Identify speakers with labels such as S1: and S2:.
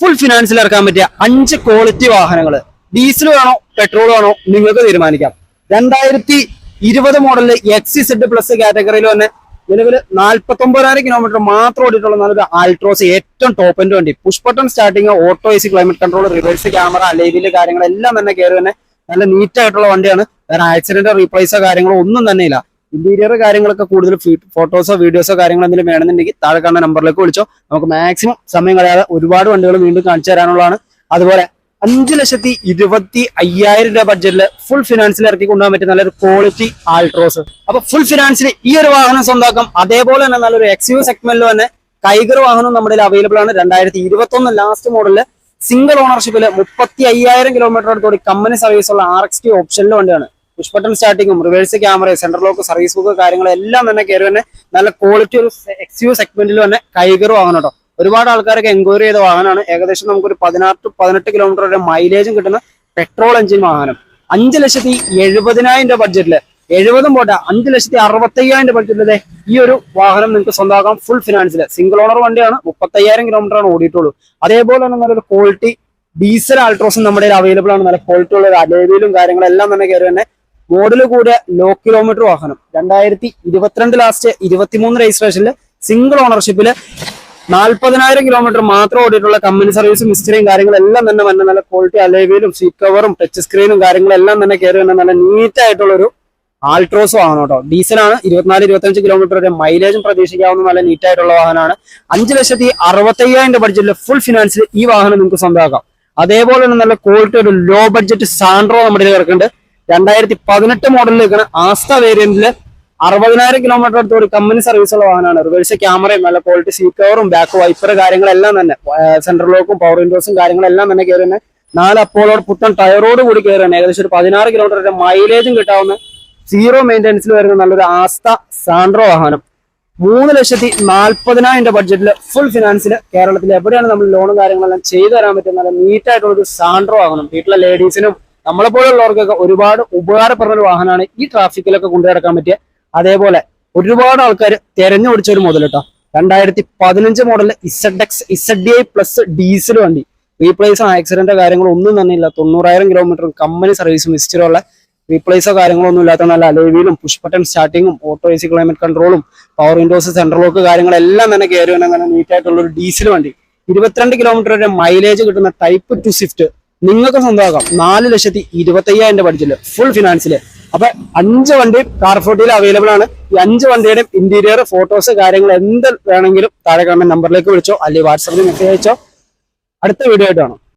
S1: Full ഫിനാൻസിൽ ഇറക്കാൻ പറ്റിയ അഞ്ച് ക്വാളിറ്റി വാഹനങ്ങൾ ഡീസൽ വേണോ പെട്രോൾ വേണോ നിങ്ങൾക്ക് തീരുമാനിക്കാം. രണ്ടായിരത്തി ഇരുപത് മോഡലിൽ എക്സി സെഡ് പ്ലസ് കാറ്റഗറിയിൽ തന്നെ നിലവിൽ നാൽപ്പത്തി ഒമ്പതിനായിരം കിലോമീറ്റർ മാത്രം ഓടിയിട്ടുള്ള നല്ലൊരു ആൾട്രോസ് ഏറ്റവും ടോപ്പ് എൻഡ് വണ്ടി. Push button starting auto A C climate control reverse camera അലൈവിൽ കാര്യങ്ങളെല്ലാം തന്നെ കയറി തന്നെ നല്ല നീറ്റായിട്ടുള്ള വണ്ടിയാണ്. വേറെ ആക്സിഡന്റ് റീപ്ലേസോ കാര്യങ്ങളോ ഒന്നും തന്നെ ഇല്ല. ഇന്റീരിയർ കാര്യങ്ങളൊക്കെ കൂടുതൽ ഫോട്ടോസോ വീഡിയോസോ കാര്യങ്ങൾ എന്തെങ്കിലും വേണമെന്നുണ്ടെങ്കിൽ താഴെ കാണുന്ന നമ്പറിലേക്ക് വിളിച്ചോ. നമുക്ക് മാക്സിമം സമയം കളയാതെ ഒരുപാട് വണ്ടികൾ വീണ്ടും കാണിച്ചു തരാനുള്ളതാണ്. അതുപോലെ അഞ്ച് ലക്ഷത്തി ഇരുപത്തി അയ്യായിരം രൂപ ബഡ്ജറ്റിൽ ഫുൾ ഫിനാൻസിൽ ഇറക്കി കൊണ്ടുപോകാൻ പറ്റിയ നല്ലൊരു ക്വാളിറ്റി ആൾട്രോസ് അപ്പൊ ഫുൾ ഫിനാൻസിൽ ഈ ഒരു വാഹനം സ്വന്തമാക്കാം. അതേപോലെ തന്നെ നല്ലൊരു എക്സ്യൂ സെഗ്മെന്റിൽ തന്നെ കൈഗർ വാഹനം നമ്മുടെ അവൈലബിൾ ആണ്. രണ്ടായിരത്തി ഇരുപത്തി ഒന്ന് ലാസ്റ്റ് മോഡലിൽ സിംഗിൾ ഓണർഷിപ്പിൽ മുപ്പത്തി അയ്യായിരം കിലോമീറ്റർ അടുത്തോടി കമ്പനി സർവീസ് ഉള്ള ആർ എക്സ് ടി ഓപ്ഷനിൽ വണ്ടിയാണ്. Push button സ്റ്റാർട്ടിങ്ങും reverse camera central lock service book കാര്യങ്ങളെല്ലാം തന്നെ കയറി തന്നെ നല്ല ക്വാളിറ്റി ഒരു എക്സ് എക്സ്യൂ സെഗ്മെന്റിൽ തന്നെ കൈകർ വാങ്ങണം കേട്ടോ ഒരുപാട് ആൾക്കാരൊക്കെ എൻക്വയറി ചെയ്ത വാഹനമാണ്. ഏകദേശം നമുക്കൊരു പതിനാറ് ടു പതിനെട്ട് കിലോമീറ്റർ വരെ മൈലേജും കിട്ടുന്ന പെട്രോൾ എഞ്ചിൻ വാഹനം. അഞ്ച് ലക്ഷത്തി എഴുപതിനായിരം രൂപ ബഡ്ജറ്റിൽ എഴുപതും പോട്ടെ അഞ്ച് ലക്ഷത്തി അറുപത്തയ്യായിരം രൂപ ബഡ്ജറ്റിലെ ഈ ഒരു വാഹനം നിങ്ങൾക്ക് സ്വന്തമാക്കാം ഫുൾ ഫിനാൻസിൽ സിംഗിൾ ഓണർ വണ്ടിയാണ് മുപ്പത്തയ്യായിരം കിലോമീറ്റർ ആണ് ഓടിയിട്ടുള്ളൂ. അതേപോലെ തന്നെ നല്ലൊരു ക്വാളിറ്റി ഡീസൽ ആൾട്രോസും നമ്മുടെ അവൈലബിൾ ആണ്. നല്ല ക്വാളിറ്റി ഉള്ള അലേവിയിലും കാര്യങ്ങളെല്ലാം തന്നെ കയറി തന്നെ മോഡൽ കൂടിയ ലോ കിലോമീറ്റർ വാഹനം. രണ്ടായിരത്തി ഇരുപത്തിരണ്ട് ലാസ്റ്റ് ഇരുപത്തിമൂന്ന് രജിസ്ട്രേഷനിൽ സിംഗിൾ ഓണർഷിപ്പിൽ നാൽപ്പതിനായിരം കിലോമീറ്റർ മാത്രം ഓടിയിട്ടുള്ള കമ്പനി സർവീസും ഹിസ്റ്ററിയും കാര്യങ്ങളെല്ലാം തന്നെ വന്ന നല്ല ക്വാളിറ്റി അലേവിയിലും സീറ്റ് കവറും ടച്ച് സ്ക്രീനും കാര്യങ്ങളെല്ലാം തന്നെ കയറി വന്ന നല്ല നീറ്റ് ആയിട്ടുള്ള ഒരു ആൾട്രോസ് വാഹനം കേട്ടോ. ഡീസലാണ് ഇരുപത്തിനാല് ഇരുപത്തഞ്ച് കിലോമീറ്റർ വരെ മൈലേജും പ്രതീക്ഷിക്കാവുന്ന നല്ല നീറ്റായിട്ടുള്ള വാഹനമാണ്. അഞ്ച് ലക്ഷത്തി അറുപത്തയ്യായിരം രൂപ ബഡ്ജറ്റിൽ ഫുൾ ഫിനാൻസിൽ ഈ വാഹനം നിങ്ങൾക്ക് സ്വന്തമാക്കാം. അതേപോലെ തന്നെ നല്ല ക്വാളിറ്റി ഒരു ലോ ബഡ്ജറ്റ് സാൻഡ്രോ നമ്മുടെ കയ്യിൽ കിടക്കുന്നുണ്ട്. രണ്ടായിരത്തി പതിനെട്ട് മോഡലിൽ നിൽക്കുന്ന ആസ്ത വേരിയന്റിൽ അറുപതിനായിരം കിലോമീറ്റർ അടുത്ത് ഒരു കമ്പനി സർവീസ് ഉള്ള വാഹനമാണ്. റിവേഴ്സ് ക്യാമറയും നല്ല ക്വാളിറ്റി സീറ്റ് കവറും ബാക്ക് വൈപ്പർ കാര്യങ്ങളെല്ലാം തന്നെ സെൻട്രൽ ലോക്കും പവർ വിൻഡോസും കാര്യങ്ങളെല്ലാം തന്നെ കയറി തന്നെ നാല് അപ്പോളോട് പുത്തൻ ടയറോട് കൂടി കയറുകയാണ് ഏകദേശം ഒരു പതിനാറ് കിലോമീറ്റർ വരെ മൈലേജും കിട്ടാവുന്ന സീറോ മെയിന്റെനൻസിൽ വരുന്ന നല്ലൊരു ആസ്ത സാൻഡ്രോ വാഹനം. മൂന്ന് ലക്ഷത്തി നാൽപ്പതിനായിരം രൂപ ബഡ്ജറ്റിൽ ഫുൾ ഫിനാൻസിൽ കേരളത്തിൽ എവിടെയാണ് നമ്മൾ ലോണും കാര്യങ്ങളെല്ലാം ചെയ്തു തരാൻ പറ്റുന്ന നല്ല നീറ്റ് ആയിട്ടുള്ള ഒരു സാൻഡ്രോ വാഹനം. വീട്ടിലെ ലേഡീസിനും നമ്മളെ പോലുള്ളവർക്കൊക്കെ ഒരുപാട് ഉപകാരപ്പെടുന്ന ഒരു വാഹനമാണ് ഈ ട്രാഫിക്കിലൊക്കെ കൊണ്ടു നടക്കാൻ പറ്റിയ അതേപോലെ ഒരുപാട് ആൾക്കാർ തെരഞ്ഞു പിടിച്ച ഒരു മോഡൽ കേട്ടോ രണ്ടായിരത്തി പതിനഞ്ച് model Z X Z D I plus diesel വണ്ടി റീപ്ലേസോ ആക്സിഡന്റോ കാര്യങ്ങളോ ഒന്നും തന്നെ ഇല്ല തൊണ്ണൂറായിരം കിലോമീറ്റർ കമ്പനി സർവീസും ഹിസ്റ്ററിയുള്ള റീപ്ലേസോ കാര്യങ്ങളോ ഒന്നും ഇല്ലാത്ത നല്ല അലേവിയിലും പുഷ് ബട്ടൺ സ്റ്റാർട്ടിങ്ങും ഓട്ടോ എ സി ക്ലൈമറ്റ് കൺട്രോളും പവർ വിൻഡോസ് സെൻട്രൽ ലോക്ക് കാര്യങ്ങളെല്ലാം തന്നെ കയറി വന്നാൽ നല്ല നീറ്റ് ഒരു ഡീസൽ വണ്ടി. ഇരുപത്തിരണ്ട് കിലോമീറ്റർ വരെ മൈലേജ് കിട്ടുന്ന ടൈപ്പ് ടു സ്വിഫ്റ്റ് നിങ്ങൾക്ക് സ്വന്തമാക്കാം. നാല് ലക്ഷത്തി ഇരുപത്തി അയ്യായിരം ബഡ്ജറ്റിൽ ഫുൾ ഫിനാൻസിൽ അപ്പൊ അഞ്ച് വണ്ടി കാർഫോർട്ടിയിൽ അവൈലബിൾ ആണ്. ഈ അഞ്ച് വണ്ടിയുടെ ഇന്റീരിയർ ഫോട്ടോസ് കാര്യങ്ങൾ എന്ത് വേണമെങ്കിലും താഴെ കാണുന്ന നമ്പറിലേക്ക് വിളിച്ചോ അല്ലെങ്കിൽ വാട്സാപ്പിൽ മെസ്സേജ് അയച്ചോ. അടുത്ത വീഡിയോ ആയിട്ട് കാണാം.